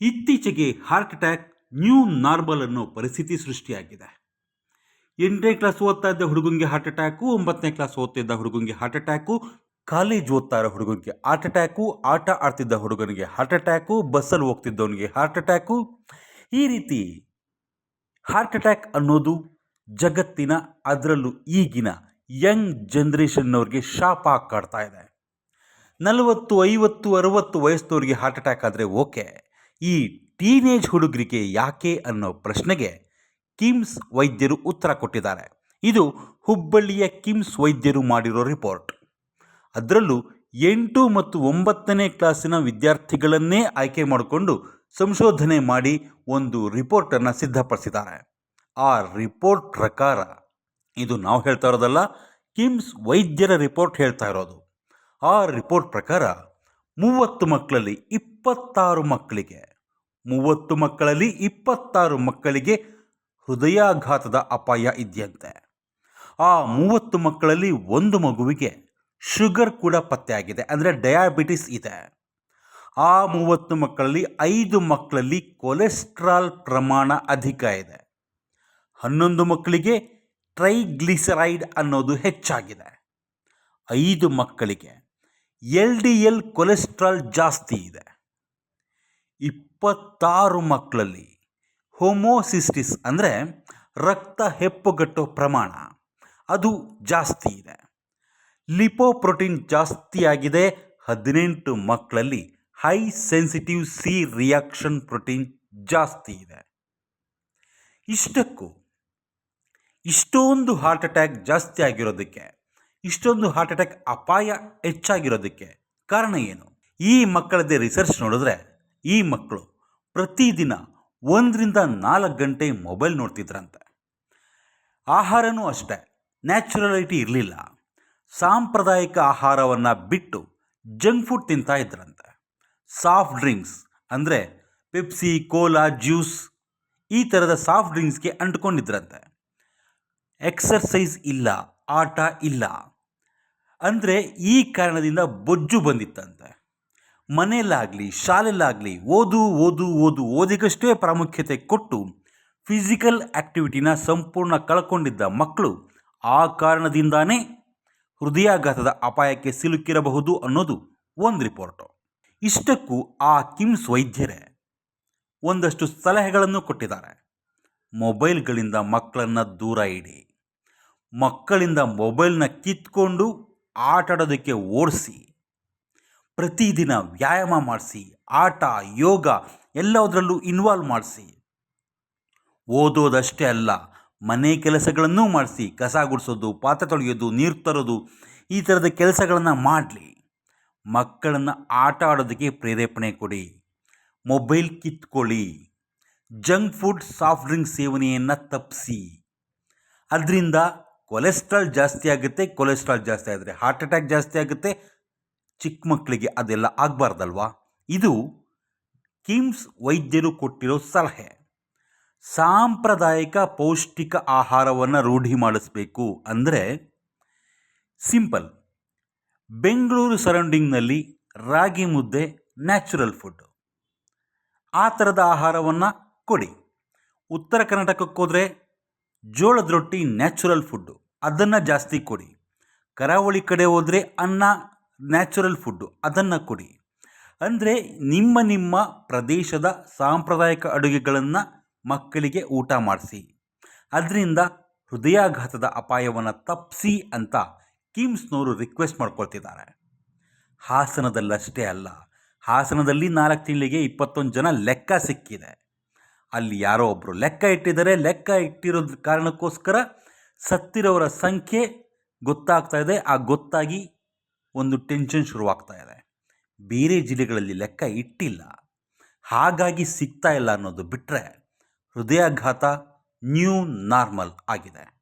ಇತ್ತೀಚೆಗೆ heart attack new normal ಅನ್ನೋ ಪರಿಸ್ಥಿತಿ ಸೃಷ್ಟಿಯಾಗಿದೆ. ಎಂಟನೇ ಕ್ಲಾಸ್ ಓದ್ತಾ ಇದ್ದ ಹುಡುಗನಿಗೆ ಹಾರ್ಟ್ ಅಟ್ಯಾಕು ಒಂಬತ್ತನೇ ಕ್ಲಾಸ್ ಓದ್ತಿದ್ದ ಹುಡುಗನಿಗೆ ಹಾರ್ಟ್ ಅಟ್ಯಾಕು ಕಾಲೇಜ್ ಓದ್ತಾ ಇರೋ ಹುಡುಗನಿಗೆ ಹಾರ್ಟ್ ಅಟ್ಯಾಕು ಆಟ ಆಡ್ತಿದ್ದ ಹುಡುಗನಿಗೆ ಹಾರ್ಟ್ ಅಟ್ಯಾಕು ಬಸ್ಸಲ್ಲಿ ಹೋಗ್ತಿದ್ದವನಿಗೆ ಹಾರ್ಟ್ ಅಟ್ಯಾಕು ಈ ರೀತಿ ಹಾರ್ಟ್ ಅಟ್ಯಾಕ್ ಅನ್ನೋದು ಜಗತ್ತಿನ ಅದರಲ್ಲೂ ಈಗಿನ ಯಂಗ್ ಜನ್ರೇಷನ್ನವ್ರಿಗೆ ಶಾಪ ಕಾಡ್ತಾ ಇದೆ. ನಲವತ್ತು, ಐವತ್ತು, ಅರುವತ್ತು ವಯಸ್ಸಿನವ್ರಿಗೆ ಹಾರ್ಟ್ ಅಟ್ಯಾಕ್ ಆದರೆ ಓಕೆ ಈ ಟೀನೇಜ್ ಹುಡುಗರಿಗೆ ಯಾಕೆ ಅನ್ನೋ ಪ್ರಶ್ನೆಗೆ ಕಿಮ್ಸ್ ವೈದ್ಯರು ಉತ್ತರ ಕೊಟ್ಟಿದ್ದಾರೆ. ಇದು ಹುಬ್ಬಳ್ಳಿಯ ಕಿಮ್ಸ್ ವೈದ್ಯರು ಮಾಡಿರೋ ರಿಪೋರ್ಟ್. ಅದರಲ್ಲೂ ಎಂಟು ಮತ್ತು ಒಂಬತ್ತನೇ ಕ್ಲಾಸಿನ ವಿದ್ಯಾರ್ಥಿಗಳನ್ನೇ ಆಯ್ಕೆ ಮಾಡಿಕೊಂಡು ಸಂಶೋಧನೆ ಮಾಡಿ ಒಂದು ರಿಪೋರ್ಟನ್ನು ಸಿದ್ಧಪಡಿಸಿದ್ದಾರೆ. ಆ ರಿಪೋರ್ಟ್ ಪ್ರಕಾರ ಇದು ನಾವು ಹೇಳ್ತಾ ಇರೋದಲ್ಲ, ಕಿಮ್ಸ್ ವೈದ್ಯರ ರಿಪೋರ್ಟ್ ಹೇಳ್ತಾ ಇರೋದು. ಆ ರಿಪೋರ್ಟ್ ಪ್ರಕಾರ ಮೂವತ್ತು ಮಕ್ಕಳಲ್ಲಿ ಇಪ್ಪತ್ತಾರು ಮಕ್ಕಳಿಗೆ, ಮೂವತ್ತು ಮಕ್ಕಳಲ್ಲಿ ಇಪ್ಪತ್ತಾರು ಮಕ್ಕಳಿಗೆ ಹೃದಯಾಘಾತದ ಅಪಾಯ ಇದೆಯಂತೆ. ಆ ಮೂವತ್ತು ಮಕ್ಕಳಲ್ಲಿ ಒಂದು ಮಗುವಿಗೆ ಶುಗರ್ ಕೂಡ ಪತ್ತೆಯಾಗಿದೆ, ಅಂದರೆ ಡಯಾಬಿಟಿಸ್ ಇದೆ. ಆ ಮೂವತ್ತು ಮಕ್ಕಳಲ್ಲಿ ಐದು ಮಕ್ಕಳಲ್ಲಿ ಕೊಲೆಸ್ಟ್ರಾಲ್ ಪ್ರಮಾಣ ಅಧಿಕ ಇದೆ. ಹನ್ನೊಂದು ಮಕ್ಕಳಿಗೆ ಟ್ರೈಗ್ಲಿಸರೈಡ್ ಅನ್ನೋದು ಹೆಚ್ಚಾಗಿದೆ. ಐದು ಮಕ್ಕಳಿಗೆ ಎಲ್ ಡಿ ಎಲ್ ಕೊಲೆಸ್ಟ್ರಾಲ್ ಜಾಸ್ತಿ ಇದೆ. ಇಪ್ಪತ್ತಾರು ಮಕ್ಕಳಲ್ಲಿ ಹೋಮೋಸಿಸ್ಟಿಸ್ ಅಂದರೆ ರಕ್ತ ಹೆಪ್ಪುಗಟ್ಟೋ ಪ್ರಮಾಣ ಅದು ಜಾಸ್ತಿ ಇದೆ. ಲಿಪೋಪ್ರೋಟೀನ್ ಜಾಸ್ತಿಯಾಗಿದೆ ಹದಿನೆಂಟು ಮಕ್ಕಳಲ್ಲಿ high sensitive C reaction protein ಜಾಸ್ತಿ ಇದೆ. ಇಷ್ಟಕ್ಕೂ ಇಷ್ಟೊಂದು ಹಾರ್ಟ್ ಅಟ್ಯಾಕ್ ಜಾಸ್ತಿ ಆಗಿರೋದಕ್ಕೆ ಇಷ್ಟೊಂದು ಹಾರ್ಟ್ ಅಟ್ಯಾಕ್ ಅಪಾಯ ಹೆಚ್ಚಾಗಿರೋದಕ್ಕೆ ಕಾರಣ ಏನು? ಈ ಮಕ್ಕಳದ್ದೇ ರಿಸರ್ಚ್ ನೋಡಿದ್ರೆ ಈ ಮಕ್ಕಳು ಪ್ರತಿದಿನ ಒಂದರಿಂದ ನಾಲ್ಕು ಗಂಟೆ ಮೊಬೈಲ್ ನೋಡ್ತಿದ್ರಂತೆ. ಆಹಾರನೂ ಅಷ್ಟೇ, ನ್ಯಾಚುರಲಿಟಿ ಇರಲಿಲ್ಲ. ಸಾಂಪ್ರದಾಯಿಕ ಆಹಾರವನ್ನು ಬಿಟ್ಟು ಜಂಕ್ ಫುಡ್ ತಿಂತಾ ಇದ್ರಂತೆ. ಸಾಫ್ಟ್ ಡ್ರಿಂಕ್ಸ್ ಅಂದರೆ ಪೆಪ್ಸಿ ಕೋಲಾ ಜ್ಯೂಸ್ ಈ ಥರದ ಸಾಫ್ಟ್ ಡ್ರಿಂಕ್ಸ್ಗೆ ಅಂಟ್ಕೊಂಡಿದ್ರಂತೆ. ಎಕ್ಸರ್ಸೈಸ್ ಇಲ್ಲ, ಆಟ ಇಲ್ಲ. ಅಂದರೆ ಈ ಕಾರಣದಿಂದ ಬೊಜ್ಜು ಬಂದಿತ್ತಂತೆ. ಮನೆಯಲ್ಲಾಗಲಿ, ಶಾಲೆಯಲ್ಲಾಗಲಿ ಓದು ಓದು ಓದು ಓದಿಗಷ್ಟೇ ಪ್ರಾಮುಖ್ಯತೆ ಕೊಟ್ಟು ಫಿಸಿಕಲ್ ಆ್ಯಕ್ಟಿವಿಟಿನ ಸಂಪೂರ್ಣ ಕಳ್ಕೊಂಡಿದ್ದ ಮಕ್ಕಳು ಆ ಕಾರಣದಿಂದಾನೇ ಹೃದಯಾಘಾತದ ಅಪಾಯಕ್ಕೆ ಸಿಲುಕಿರಬಹುದು ಅನ್ನೋದು ಒಂದು ರಿಪೋರ್ಟು ಇಷ್ಟಕ್ಕೂ ಆ ಕಿಮ್ಸ್ ವೈದ್ಯರೇ ಒಂದಷ್ಟು ಸಲಹೆಗಳನ್ನು ಕೊಟ್ಟಿದ್ದಾರೆ. ಮೊಬೈಲ್ಗಳಿಂದ ಮಕ್ಕಳನ್ನು ದೂರ ಇಡಿ. ಮಕ್ಕಳಿಂದ ಮೊಬೈಲ್ನ ಕಿತ್ಕೊಂಡು ಆಟಾಡೋದಕ್ಕೆ ಓಡಿಸಿ, ಪ್ರತಿದಿನ ವ್ಯಾಯಾಮ ಮಾಡಿಸಿ, ಆಟ, ಯೋಗ ಎಲ್ಲದರಲ್ಲೂ ಇನ್ವಾಲ್ವ್ ಮಾಡಿಸಿ. ಓದೋದಷ್ಟೇ ಅಲ್ಲ, ಮನೆ ಕೆಲಸಗಳನ್ನೂ ಮಾಡಿಸಿ, ಕಸ ಗುಡಿಸೋದು, ಪಾತ್ರೆ ತೊಳೆಯೋದು, ನೀರು ತರೋದು, ಈ ಥರದ ಕೆಲಸಗಳನ್ನು ಮಾಡಲಿ. ಮಕ್ಕಳನ್ನು ಆಟ ಆಡೋದಕ್ಕೆ ಪ್ರೇರೇಪಣೆ ಕೊಡಿ. ಮೊಬೈಲ್ ಕಿತ್ಕೊಳ್ಳಿ. ಜಂಕ್ ಫುಡ್, ಸಾಫ್ಟ್ ಡ್ರಿಂಕ್ ಸೇವನೆಯನ್ನು ತಪ್ಪಿಸಿ ಅದರಿಂದ ಕೊಲೆಸ್ಟ್ರಾಲ್ ಜಾಸ್ತಿ ಆಗುತ್ತೆ, ಕೊಲೆಸ್ಟ್ರಾಲ್ ಜಾಸ್ತಿ ಆದರೆ ಹಾರ್ಟ್ ಅಟ್ಯಾಕ್ ಜಾಸ್ತಿ ಆಗುತ್ತೆ. ಚಿಕ್ಕ ಮಕ್ಕಳಿಗೆ ಅದೆಲ್ಲ ಆಗಬಾರ್ದಲ್ವಾ? ಇದು ಕಿಮ್ಸ್ ವೈದ್ಯರು ಕೊಟ್ಟಿರೋ ಸಲಹೆ. ಸಾಂಪ್ರದಾಯಿಕ ಪೌಷ್ಟಿಕ ಆಹಾರವನ್ನು ರೂಢಿ ಮಾಡಿಸ್ಬೇಕು ಅಂದರೆ ಸಿಂಪಲ್. ಬೆಂಗಳೂರು ಸರೌಂಡಿಂಗ್ನಲ್ಲಿ ರಾಗಿ ಮುದ್ದೆ, ನ್ಯಾಚುರಲ್ ಫುಡ್. ಆ ಥರದ ಆಹಾರವನ್ನು ಕೊಡಿ. ಉತ್ತರ ಕರ್ನಾಟಕಕ್ಕೆ ಹೋದರೆ ಜೋಳದ ರೊಟ್ಟಿ ನ್ಯಾಚುರಲ್ ಫುಡ್ಡು ಅದನ್ನು ಜಾಸ್ತಿ ಕೊಡಿ. ಕರಾವಳಿ ಕಡೆ ಹೋದರೆ ಅನ್ನ ನ್ಯಾಚುರಲ್ ಫುಡ್ಡು ಅದನ್ನು ಕೊಡಿ. ಅಂದರೆ ನಿಮ್ಮ ನಿಮ್ಮ ಪ್ರದೇಶದ ಸಾಂಪ್ರದಾಯಿಕ ಅಡುಗೆಗಳನ್ನು ಮಕ್ಕಳಿಗೆ ಊಟ ಮಾಡಿಸಿ. ಅದರಿಂದ ಹೃದಯಾಘಾತದ ಅಪಾಯವನ್ನು ತಪ್ಪಿಸಿ ಅಂತ ಕಿಮ್ಸ್ನವರು ರಿಕ್ವೆಸ್ಟ್ ಮಾಡ್ಕೊಳ್ತಿದ್ದಾರೆ. ಹಾಸನದಲ್ಲಷ್ಟೇ ಅಲ್ಲ. ಹಾಸನದಲ್ಲಿ ನಾಲ್ಕು ತಿಂಗಳಿಗೆ ಇಪ್ಪತ್ತೊಂದು ಜನ ಲೆಕ್ಕ ಸಿಕ್ಕಿದೆ. ಅಲ್ಲಿ ಯಾರೋ ಒಬ್ಬರು ಲೆಕ್ಕ ಇಟ್ಟಿದ್ದಾರೆ. ಲೆಕ್ಕ ಇಟ್ಟಿರೋದ್ ಕಾರಣಕ್ಕೋಸ್ಕರ ಸತ್ತಿರೋರ ಸಂಖ್ಯೆ ಗೊತ್ತಾಗ್ತಾ ಇದೆ. ಆ ಗೊತ್ತಾಗಿ ಒಂದು ಟೆನ್ಷನ್ ಶುರುವಾಗ್ತಾ ಇದೆ. ಬೇರೆ ಜಿಲ್ಲೆಗಳಲ್ಲಿ ಲೆಕ್ಕ ಇಟ್ಟಿಲ್ಲ. ಹಾಗಾಗಿ ಸಿಗ್ತಾ ಇಲ್ಲ ಅನ್ನೋದು ಬಿಟ್ಟರೆ ಹೃದಯಾಘಾತ ನ್ಯೂ ನಾರ್ಮಲ್ ಆಗಿದೆ.